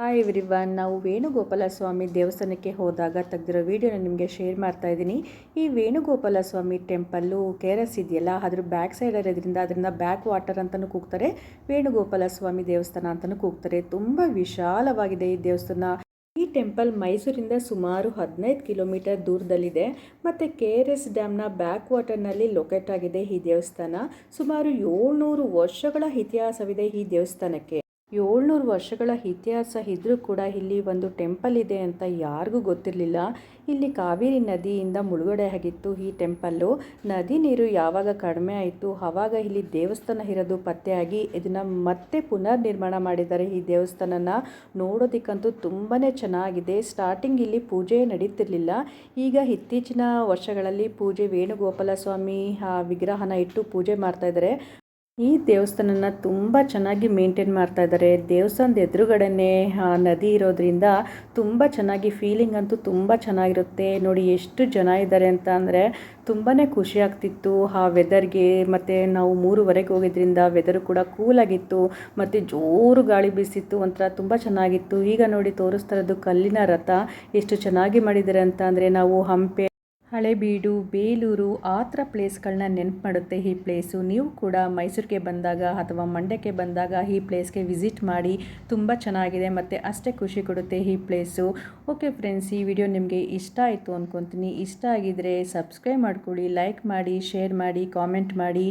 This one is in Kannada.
ಹಾಯ್ ಎವ್ರಿವನ್ ನಾವು ವೇಣುಗೋಪಾಲ ಸ್ವಾಮಿ ದೇವಸ್ಥಾನಕ್ಕೆ ಹೋದಾಗ ತೆಗೆದಿರೋ ವಿಡಿಯೋನ ನಿಮಗೆ ಶೇರ್ ಮಾಡ್ತಾ ಇದ್ದೀನಿ. ಈ Venugopala Swamy temple K R S ಇದೆಯಲ್ಲ, ಅದ್ರ ಬ್ಯಾಕ್ ಸೈಡ್ ಇರೋದ್ರಿಂದ ಅದರಿಂದ ಬ್ಯಾಕ್ ವಾಟರ್ ಅಂತಲೂ ಕೂಗ್ತಾರೆ ವೇಣುಗೋಪಾಲ ಸ್ವಾಮಿ ದೇವಸ್ಥಾನ ಅಂತಲೂ ಕೂಗ್ತಾರೆ. ತುಂಬ ವಿಶಾಲವಾಗಿದೆ ಈ ದೇವಸ್ಥಾನ. ಈ ಟೆಂಪಲ್ ಮೈಸೂರಿಂದ ಸುಮಾರು ಹದಿನೈದು ಕಿಲೋಮೀಟರ್ ದೂರದಲ್ಲಿದೆ. ಮತ್ತು ಕೆ ಆರ್ ಎಸ್ ಡ್ಯಾಮ್ನ ಬ್ಯಾಕ್ ವಾಟರ್ನಲ್ಲಿ ಲೊಕೇಟ್ ಆಗಿದೆ ಈ ದೇವಸ್ಥಾನ. ಸುಮಾರು ಏಳ್ನೂರು ವರ್ಷಗಳ ಇತಿಹಾಸವಿದೆ ಈ ದೇವಸ್ಥಾನಕ್ಕೆ. ಏಳ್ನೂರು ವರ್ಷಗಳ ಇತಿಹಾಸ ಇದ್ದರೂ ಕೂಡ ಇಲ್ಲಿ ಒಂದು ಟೆಂಪಲ್ ಇದೆ ಅಂತ ಯಾರಿಗೂ ಗೊತ್ತಿರಲಿಲ್ಲ. ಇಲ್ಲಿ ಕಾವೇರಿ ನದಿಯಿಂದ ಮುಳುಗಡೆ ಆಗಿತ್ತು ಈ ಟೆಂಪಲ್ಲು. ನದಿ ನೀರು ಯಾವಾಗ ಕಡಿಮೆ ಆಯಿತು ಆವಾಗ ಇಲ್ಲಿ ದೇವಸ್ಥಾನ ಇರೋದು ಪತ್ತೆಯಾಗಿ ಇದನ್ನು ಮತ್ತೆ ಪುನರ್ ನಿರ್ಮಾಣ ಮಾಡಿದ್ದಾರೆ ಈ ದೇವಸ್ಥಾನನ. ನೋಡೋದಕ್ಕಂತೂ ತುಂಬಾ ಚೆನ್ನಾಗಿದೆ. ಸ್ಟಾರ್ಟಿಂಗ್ ಇಲ್ಲಿ ಪೂಜೆ ನಡೀತಿರ್ಲಿಲ್ಲ. ಈಗ ಇತ್ತೀಚಿನ ವರ್ಷಗಳಲ್ಲಿ ಪೂಜೆ ವೇಣುಗೋಪಾಲ ಸ್ವಾಮಿ ಆ, ವಿಗ್ರಹನ ಇಟ್ಟು ಪೂಜೆ ಮಾಡ್ತಾ ಇದ್ದಾರೆ ಈ ದೇವಸ್ಥಾನನ ತುಂಬ ಚೆನ್ನಾಗಿ ಮೇಂಟೈನ್ ಮಾಡ್ತಾ ಇದ್ದಾರೆ. ದೇವಸ್ಥಾನದ ಎದುರುಗಡೆನೇ ನದಿ ಇರೋದ್ರಿಂದ ತುಂಬ ಚೆನ್ನಾಗಿ ಫೀಲಿಂಗ್ ಅಂತೂ ತುಂಬ ಚೆನ್ನಾಗಿರುತ್ತೆ. ನೋಡಿ ಎಷ್ಟು ಜನ ಇದ್ದಾರೆ ಅಂತ ಅಂದರೆ ತುಂಬಾ ಖುಷಿ ಆಗ್ತಿತ್ತು. ಆ ವೆದರ್ಗೆ ಮತ್ತು ನಾವು ಮೂರುವರೆಗೆ ಹೋಗಿದ್ರಿಂದ ವೆದರು ಕೂಡ ಕೂಲಾಗಿತ್ತು ಮತ್ತು ಜೋರು ಗಾಳಿ ಬೀಸಿತ್ತು, ಒಂಥರ ತುಂಬ ಚೆನ್ನಾಗಿತ್ತು. ಈಗ ನೋಡಿ ತೋರಿಸ್ತಾ ಇರೋದು ಕಲ್ಲಿನ ರಥ ಎಷ್ಟು ಚೆನ್ನಾಗಿ ಮಾಡಿದ್ದಾರೆ ಅಂತ ಅಂದರೆ ನಾವು ಹಂಪೆ ಹಳೆಬೀಡು ಬೇಲೂರು ಆ ಥರ ಪ್ಲೇಸ್ಗಳನ್ನ ನೆನಪು ಮಾಡುತ್ತೆ ಈ ಪ್ಲೇಸು. ನೀವು ಕೂಡ ಮೈಸೂರಿಗೆ ಬಂದಾಗ ಅಥವಾ ಮಂಡ್ಯಕ್ಕೆ ಬಂದಾಗ ಈ ಪ್ಲೇಸ್ಗೆ ವಿಸಿಟ್ ಮಾಡಿ ತುಂಬ ಚೆನ್ನಾಗಿದೆ ಮತ್ತು ಅಷ್ಟೇ ಖುಷಿ ಕೊಡುತ್ತೆ ಈ ಪ್ಲೇಸು. ಓಕೆ ಫ್ರೆಂಡ್ಸ್, ಈ ವಿಡಿಯೋ ನಿಮಗೆ ಇಷ್ಟ ಆಯಿತು ಅಂದ್ಕೊತೀನಿ ಇಷ್ಟ ಆಗಿದ್ದರೆ ಸಬ್ಸ್ಕ್ರೈಬ್ ಮಾಡ್ಕೊಳ್ಳಿ, ಲೈಕ್ ಮಾಡಿ, ಶೇರ್ ಮಾಡಿ, ಕಾಮೆಂಟ್ ಮಾಡಿ.